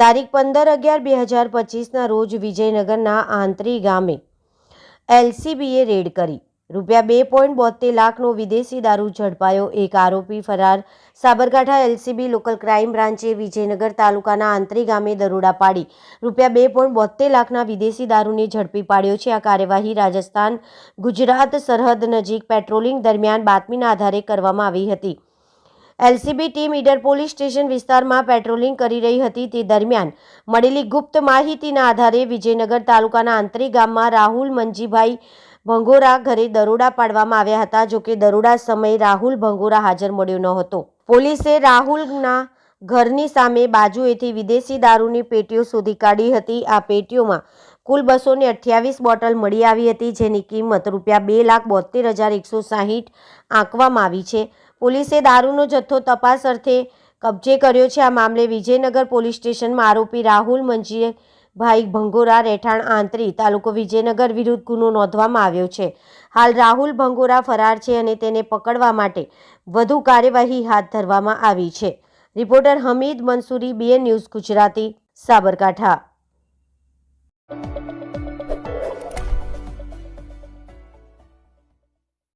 તારીખ પંદર અગિયાર બે હજાર પચીસના રોજ વિજયનગરના આંતરી ગામે એલસીબીએ રેડ કરી. રૂપિયા બે પોઈન્ટ બોતેર લાખનો વિદેશી દારૂ ઝડપાયો. એક આરોપી ફરાર. સાબરકાંઠા એલસીબી લોકલ ક્રાઇમ બ્રાન્ચે વિજયનગર તાલુકાના આંતરી ગામે દરોડા પાડી. રૂપિયા બે પોઈન્ટ બોતેર લાખના વિદેશી દારૂને ઝડપી પાડ્યો છે. આ કાર્યવાહી રાજસ્થાન ગુજરાત સરહદ નજીક પેટ્રોલિંગ દરમિયાન બાતમીના આધારે કરવામાં આવી હતી. LCB team Idar police station વિસ્તારમાં પેટ્રોલિંગ કરી રહી હતી તે દરમિયાન મળેલી ગુપ્ત માહિતીના આધારે વિજયનગર તાલુકાના આંતરી ગામમાં રાહુલ મંજીભાઈ ભંગોરા ઘરે દરોડા પાડવામાં આવ્યા હતા જોકે દરોડા સમયે રાહુલ ભંગોરા હાજર મળ્યો ન હતો. પોલીસે રાહુલના ઘરની સામે બાજુએથી વિદેશી દારૂની પેટીઓ શોધી કાઢી હતી. આ પેટીઓમાં કુલ બસો ને અઠ્યાવીસ બોટલ મળી આવી હતી, જેની કિંમત રૂપિયા બે લાખ બોતેર હજાર એકસો સાહીઠ આંકવામાં આવી છે. પોલીસે દારૂનો જથ્થો તપાસ અર્થે કબજે કર્યો છે. આ મામલે વિજયનગર પોલીસ સ્ટેશનમાં આરોપી રાહુલ મંજીભાઈ ભંગોરા રહેઠાણ આંતરી તાલુકો વિજયનગર વિરુદ્ધ ગુનો નોંધવામાં આવ્યો છે. હાલ રાહુલ ભંગોરા ફરાર છે અને તેને પકડવા માટે વધુ કાર્યવાહી હાથ ધરવામાં આવી છે. Reporter Hamid Mansuri, BN news Gujarati, Sabarkantha.